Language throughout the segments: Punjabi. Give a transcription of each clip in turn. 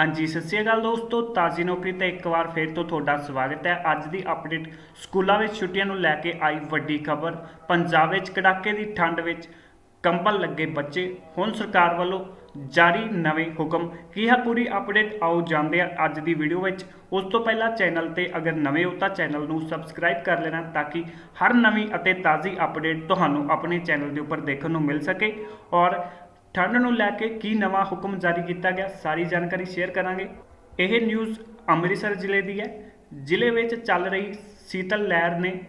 ਹਾਂਜੀ, ਸਤਿ ਸ਼੍ਰੀ ਅਕਾਲ ਦੋਸਤੋ, ਤਾਜ਼ੀ ਨੌਕਰੀ ਤੇ ਇੱਕ ਵਾਰ ਫੇਰ ਤੋਂ ਤੁਹਾਡਾ ਸਵਾਗਤ ਹੈ। ਅੱਜ ਦੀ ਅਪਡੇਟ ਸਕੂਲਾਂ ਵਿੱਚ ਛੁੱਟੀਆਂ ਨੂੰ ਲੈ ਕੇ ਆਈ ਵੱਡੀ ਖਬਰ। ਪੰਜਾਬ ਵਿੱਚ ਕੜਾਕੇ ਦੀ ਠੰਡ ਵਿੱਚ ਕੰਬਲ ਲੱਗੇ ਬੱਚੇ। ਹੁਣ ਸਰਕਾਰ ਵੱਲੋਂ ਜਾਰੀ ਨਵੇਂ ਹੁਕਮ। ਕੀ ਹੈ ਪੂਰੀ ਅਪਡੇਟ ਆਓ ਜਾਂਦੇ ਆ ਅੱਜ ਦੀ ਵੀਡੀਓ ਵਿੱਚ। ਉਸ ਤੋਂ ਪਹਿਲਾਂ ਚੈਨਲ ਤੇ ਅਗਰ ਨਵੇਂ ਹੋ ਤਾਂ ਚੈਨਲ ਨੂੰ ਸਬਸਕ੍ਰਾਈਬ ਕਰ ਲੈਣਾ ਤਾਂ ਕਿ ਹਰ ਨਵੀਂ ਅਤੇ ਤਾਜ਼ੀ ਅਪਡੇਟ ਤੁਹਾਨੂੰ ਆਪਣੇ ਚੈਨਲ ਦੇ ਉੱਪਰ ਦੇਖਣ ਨੂੰ ਮਿਲ ਸਕੇ। ਔਰ ਠੰਡ ਨੂੰ ਲੈ ਕੇ ਕੀ ਨਵਾਂ ਹੁਕਮ ਜਾਰੀ ਕੀਤਾ ਗਿਆ, ਸਾਰੀ ਜਾਣਕਾਰੀ ਸ਼ੇਅਰ ਕਰਾਂਗੇ। ਇਹ ਨਿਊਜ਼ ਅੰਮ੍ਰਿਤਸਰ ਜ਼ਿਲ੍ਹੇ ਦੀ ਹੈ। ਜ਼ਿਲ੍ਹੇ ਵਿੱਚ ਚੱਲ ਰਹੀ ਸੀਤਲ ਲਹਿਰ ਨੇ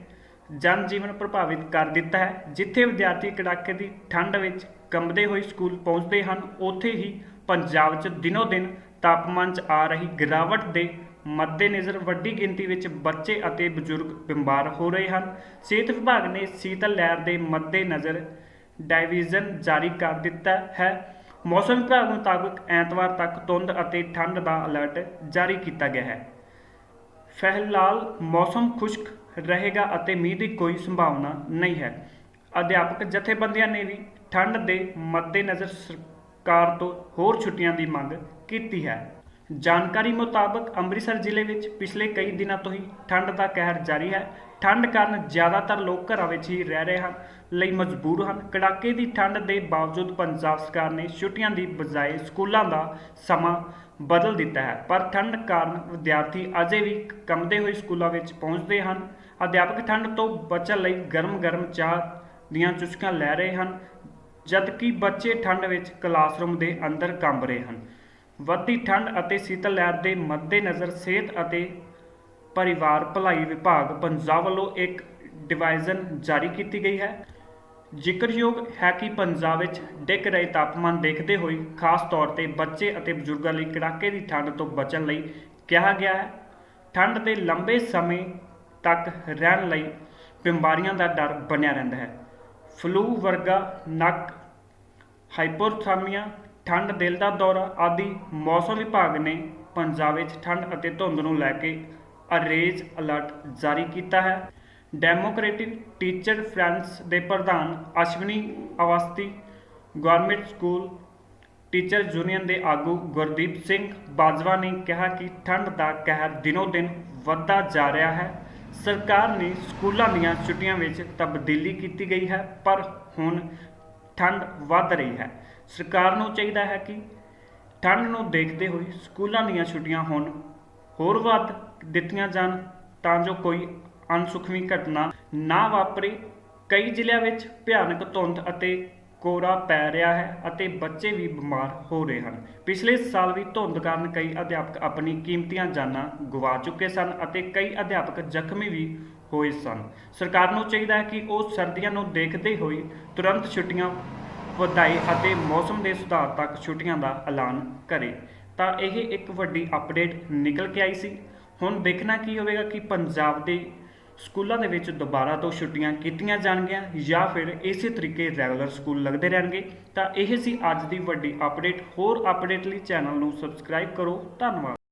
ਜਨ ਜੀਵਨ ਪ੍ਰਭਾਵਿਤ ਕਰ ਦਿੱਤਾ ਹੈ। ਜਿੱਥੇ ਵਿਦਿਆਰਥੀ ਕੜਾਕੇ ਦੀ ਠੰਡ ਵਿੱਚ ਕੰਬਦੇ ਹੋਏ ਸਕੂਲ ਪਹੁੰਚਦੇ ਹਨ, ਉੱਥੇ ਹੀ ਪੰਜਾਬ 'ਚ ਦਿਨੋ ਦਿਨ ਤਾਪਮਾਨ 'ਚ ਆ ਰਹੀ ਗਿਰਾਵਟ ਦੇ ਮੱਦੇਨਜ਼ਰ ਵੱਡੀ ਗਿਣਤੀ ਵਿੱਚ ਬੱਚੇ ਅਤੇ ਬਜ਼ੁਰਗ ਬਿਮਾਰ ਹੋ ਰਹੇ ਹਨ। ਸਿਹਤ ਵਿਭਾਗ ਨੇ ਸੀਤਲ ਲਹਿਰ ਦੇ ਮੱਦੇਨਜ਼ਰ ਡਾਈਵੀਜ਼ਨ ਜਾਰੀ ਕਰ ਦਿੱਤਾ ਹੈ। ਮੌਸਮ ਵਿਭਾਗ ਮੁਤਾਬਕ ਐਤਵਾਰ ਤੱਕ ਧੁੰਦ ਅਤੇ ਠੰਡ ਦਾ ਅਲਰਟ ਜਾਰੀ ਕੀਤਾ ਗਿਆ ਹੈ। ਫਿਲਹਾਲ ਮੌਸਮ ਖੁਸ਼ਕ ਰਹੇਗਾ ਅਤੇ ਮੀਂਹ ਦੀ ਕੋਈ ਸੰਭਾਵਨਾ ਨਹੀਂ ਹੈ। ਅਧਿਆਪਕ ਜਥੇਬੰਦੀਆਂ ਨੇ ਵੀ ਠੰਡ ਦੇ ਮੱਦੇਨਜ਼ਰ ਸਰਕਾਰ ਤੋਂ ਹੋਰ ਛੁੱਟੀਆਂ ਦੀ ਮੰਗ ਕੀਤੀ ਹੈ। ਜਾਣਕਾਰੀ ਮੁਤਾਬਕ ਅੰਮ੍ਰਿਤਸਰ ਜ਼ਿਲ੍ਹੇ ਵਿੱਚ ਪਿਛਲੇ ਕਈ ਦਿਨਾਂ ਤੋਂ ਹੀ ਠੰਡ ਦਾ ਕਹਿਰ ਜਾਰੀ ਹੈ। ਠੰਡ ਕਾਰਨ ਜ਼ਿਆਦਾਤਰ ਲੋਕ ਘਰਾਂ ਵਿੱਚ ਹੀ ਰਹਿ ਰਹੇ ਹਨ, ਲਈ ਮਜਬੂਰ ਹਨ। ਕੜਾਕੇ ਦੀ ਠੰਡ ਦੇ ਬਾਵਜੂਦ ਪੰਜਾਬ ਸਰਕਾਰ ਨੇ ਛੁੱਟੀਆਂ ਦੀ ਬਜਾਏ ਸਕੂਲਾਂ ਦਾ ਸਮਾਂ ਬਦਲ ਦਿੱਤਾ ਹੈ। ਪਰ ਠੰਡ ਕਾਰਨ ਵਿਦਿਆਰਥੀ ਅਜੇ ਵੀ ਕੰਬਦੇ ਹੋਏ ਸਕੂਲਾਂ ਵਿੱਚ ਪਹੁੰਚਦੇ ਹਨ। ਅਧਿਆਪਕ ਠੰਡ ਤੋਂ ਬਚਣ ਲਈ ਗਰਮ-ਗਰਮ ਚਾਹ ਦੀਆਂ ਚੁਸਕਾਂ ਲੈ ਰਹੇ ਹਨ, ਜਦਕਿ ਬੱਚੇ ਠੰਡ ਵਿੱਚ ਕਲਾਸਰੂਮ ਦੇ ਅੰਦਰ ਕੰਬ ਰਹੇ ਹਨ। ਵੱਧਦੀ ਠੰਡ ਅਤੇ ਸੀਤਲ ਲਹਿਰ ਦੇ ਮੱਦੇਨਜ਼ਰ ਸਿਹਤ ਅਤੇ ਪਰਿਵਾਰ ਭਲਾਈ ਵਿਭਾਗ ਪੰਜਾਬ ਵੱਲੋਂ ਇੱਕ ਡਿਵਾਈਜ਼ਨ ਜਾਰੀ ਕੀਤੀ ਗਈ ਹੈ। ਜ਼ਿਕਰਯੋਗ ਹੈ ਕਿ ਪੰਜਾਬ ਵਿੱਚ ਡਿੱਗ ਰਹੇ ਤਾਪਮਾਨ ਦੇਖਦੇ ਹੋਏ ਖਾਸ ਤੌਰ ਤੇ ਬੱਚੇ ਅਤੇ ਬਜ਼ੁਰਗਾਂ ਲਈ ਕੜਾਕੇ ਦੀ ਠੰਡ ਤੋਂ ਬਚਣ ਲਈ ਕਿਹਾ ਗਿਆ ਹੈ। ਠੰਡ ਦੇ ਲੰਬੇ ਸਮੇਂ ਤੱਕ ਰਹਿਣ ਲਈ ਬਿਮਾਰੀਆਂ ਦਾ ਡਰ ਬਣਿਆ ਰਹਿੰਦਾ ਹੈ। ਫਲੂ ਵਰਗਾ ਨੱਕ, ਹਾਈਪੋਥਰਮੀਆ, ਠੰਡ ਦਿਲ ਦਾ ਦੌਰਾ ਆਦਿ ਮੌਸਮ ਵਿਭਾਗ ਨੇ ਪੰਜਾਬ ਵਿੱਚ ਠੰਡ ਅਤੇ ਧੁੰਦ ਨੂੰ ਲੈ ਕੇ ਅਰੇਜ ਅਲਰਟ ਜਾਰੀ ਕੀਤਾ ਹੈ। ਡੈਮੋਕ੍ਰੈਟਿਕ ਟੀਚਰ ਫਰੈਂਡਸ ਦੇ ਪ੍ਰਧਾਨ Ashwani Awasthi government school teacher union ਦੇ ਆਗੂ ਗੁਰਦੀਪ ਸਿੰਘ ਬਾਜਵਾ ਨੇ ਕਿਹਾ ਕਿ ਠੰਡ ਦਾ ਕਹਿਰ ਦਿਨੋ ਦਿਨ ਵੱਧਦਾ ਜਾ ਰਿਹਾ ਹੈ। ਸਰਕਾਰ ਨੇ ਸਕੂਲਾਂ ਦੀਆਂ ਛੁੱਟੀਆਂ ਵਿੱਚ ਤਬਦੀਲੀ ਕੀਤੀ ਗਈ ਹੈ, ਪਰ ਹੁਣ ਠੰਡ ਵੱਧ ਰਹੀ ਹੈ। ਸਰਕਾਰ ਨੂੰ ਚਾਹੀਦਾ ਹੈ ਕਿ ਠੰਡ ਨੂੰ ਦੇਖਦੇ ਹੋਏ ਸਕੂਲਾਂ ਦੀਆਂ ਛੁੱਟੀਆਂ ਹੁਣ ਹੋਰ ਵੱਧ ਦਿੱਤੀਆਂ ਜਾਣ ਤਾਂ ਜੋ ਕੋਈ ਅਣਸੁਖਵੀਂ ਘਟਨਾ ਨਾ ਵਾਪਰੇ। ਕਈ ਜ਼ਿਲ੍ਹਿਆਂ ਵਿੱਚ ਭਿਆਨਕ ਧੁੰਦ ਅਤੇ ਕੋਰਾ ਪੈ ਰਿਹਾ ਹੈ ਅਤੇ ਬੱਚੇ ਵੀ ਬਿਮਾਰ ਹੋ ਰਹੇ ਹਨ। ਪਿਛਲੇ ਸਾਲ ਵੀ ਧੁੰਦ ਕਾਰਨ ਕਈ ਅਧਿਆਪਕ ਆਪਣੀ ਕੀਮਤੀਆਂ ਜਾਨਾਂ ਗਵਾ ਚੁੱਕੇ ਸਨ ਅਤੇ ਕਈ ਅਧਿਆਪਕ ਜ਼ਖਮੀ ਵੀ ਹੋਏ ਸਨ। ਸਰਕਾਰ ਨੂੰ ਚਾਹੀਦਾ ਹੈ ਕਿ ਉਹ ਸਰਦੀਆਂ ਨੂੰ ਦੇਖਦੇ ਹੋਏ ਤੁਰੰਤ ਛੁੱਟੀਆਂ ਵਧਾਏ ਅਤੇ ਮੌਸਮ ਦੇ ਸੁਧਾਰ ਤੱਕ ਛੁੱਟੀਆਂ ਦਾ ਐਲਾਨ ਕਰੇ। ਤਾਂ ਇਹ ਇੱਕ ਵੱਡੀ ਅਪਡੇਟ ਨਿਕਲ ਕੇ ਆਈ ਸੀ। ਹੁਣ ਦੇਖਣਾ ਕੀ ਹੋਵੇਗਾ ਕਿ ਪੰਜਾਬ ਦੇ ਸਕੂਲਾਂ ਦੇ ਵਿੱਚ ਦੁਬਾਰਾ ਤੋਂ ਛੁੱਟੀਆਂ ਕੀਤੀਆਂ ਜਾਣਗੀਆਂ ਜਾਂ ਫਿਰ ਇਸੇ ਤਰੀਕੇ ਰੈਗੂਲਰ ਸਕੂਲ ਲੱਗਦੇ ਰਹਿਣਗੇ। ਤਾਂ ਇਹ ਸੀ ਅੱਜ ਦੀ ਵੱਡੀ ਅਪਡੇਟ ਹੋਰ ਅਪਡੇਟ ਲਈ ਚੈਨਲ ਨੂੰ ਸਬਸਕ੍ਰਾਈਬ ਕਰੋ। ਧੰਨਵਾਦ।